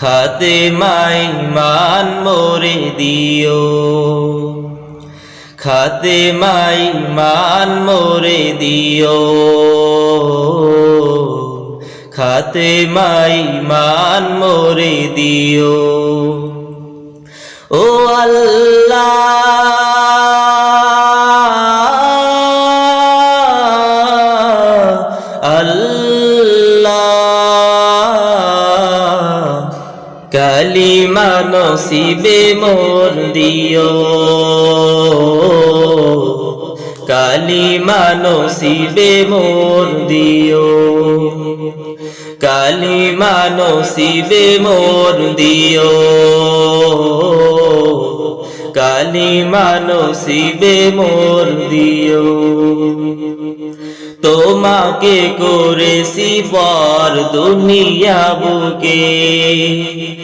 খাতে মাই মান মোরে দিও। খাতে মাই মান মোরে দিও। খাতে মাই মান মোরে দিও। ও আল্লাহ আল্লাহ কালিমা নসিবে মোর দিও। কালিমা নসিবে মোর দিও। কালিমা নসিবে মোর দিও। কালিমা নসিবে মোর দিও। তোমাকে করেছি পর দুনিয়া বুকে।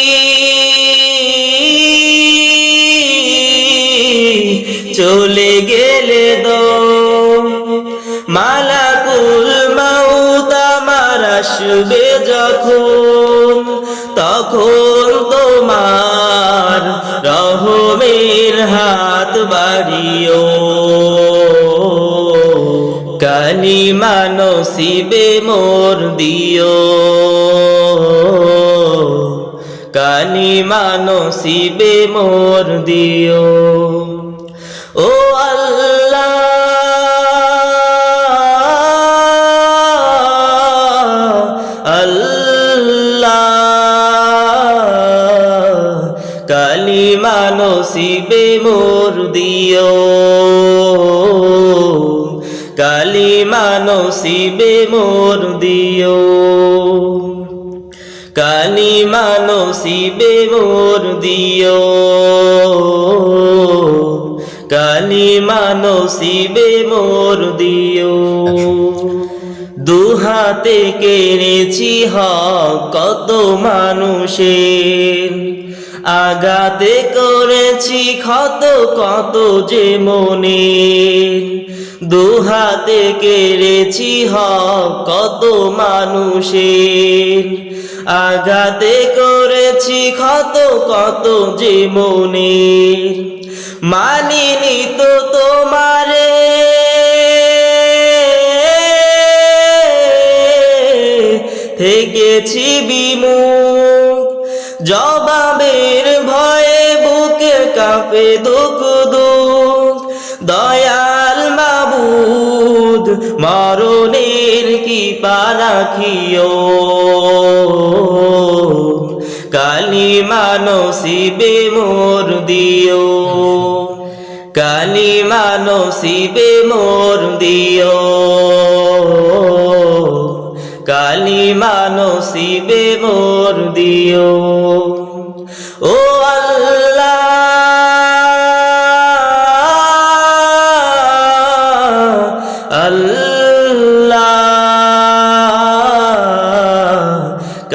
চলে গেলে দো মালাকুল মাউত আমার আসবে যখন, তখন তোমার রহমের হাত বাড়িও। কালিমা নসিবে মোর দিও। কালিমা নসিবে মোর দিও। ও আল্লাহ আল্লাহ, কালিমা নসিবে মোর দিও। কালিমা নসিবে মোর দিও। কালিমা নসিবে মোর দিও। কালিমা নসিবে মোর দিও। দুহাতে কেড়েছি হক কত মানুষের। আগাতে করেছি ক্ষত কত যে মনের। দুহাতে কেড়েছি হক কত মানুষের। আগাতে করেছি ক্ষত কত যে মনের। মানিনি তো তোমারে। থেকেছি বিমুখ। জবাবের ভয়ে বুকে কাঁপে দুঃখ দুঃখ। মাবুদ মরণের কি পারাখিও কালিমা নসিবে মোর দিও। কালিমা নসিবে মোর দিও। কালিমা নসিবে মোর দিও।